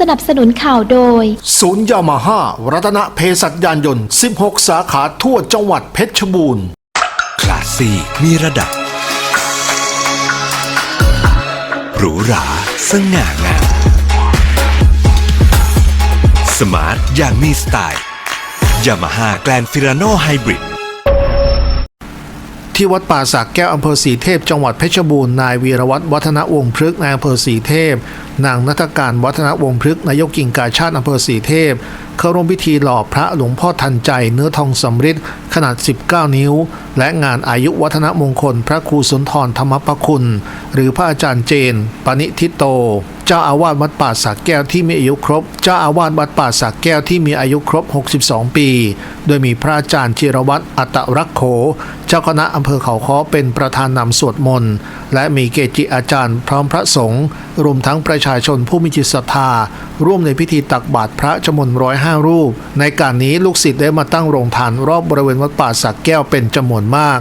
สนับสนุนข่าวโดย ศูนย์ยามาฮ่ารัตนเพศัตยานยนต์ 16 สาขาทั่วจังหวัดเพชรบูรณ์ คลาสซี่มีระดับ หรูหราสง่างาม สมาร์ทอย่างมีสไตล์ยามาฮ่าแกลนฟิราโนไฮบริด ที่วัดป่าสักแก้วอำเภอสีเทพ จังหวัดเพชรบูรณ์นายวีรวัตรวัฒนวงศ์พฤกษ์นายอำเภอสีเทพ นางนัฐการวัฒนวงศ์พฤกษ์นายกกิ่งกาชาติอำเภอสีเทพ เข้าร่วมพิธีหล่อพระหลวงพ่อทันใจเนื้อทองสำริดขนาด 19 นิ้ว และงานอายุวัฒนมงคลพระครูสุนทรธรรมประคุณ หรือพระอาจารย์เจน ปณิทิโต เจ้าอาวาสวัดป่าสักแก้วที่มีอายุครบ เจ้าอาวาสวัดป่าสักแก้วที่มีอายุครบ 62 ปี โดยมีพระอาจารย์จิรวัตรอัตรักโข เจ้าคณะอำเภอเขาค้อเป็นประธานนำสวดมนต์ และมีเกจิอาจารย์พร้อมพระสงฆ์รวมทั้งประชาชนผู้มีจิตศรัทธา ร่วมในพิธีตักบาตรพระจำนวนร้อยห้ารูป ในการนี้ลูกศิษย์ได้มาตั้งโรงทานรอบบริเวณวัดป่าสักแก้วเป็นจำนวนมาก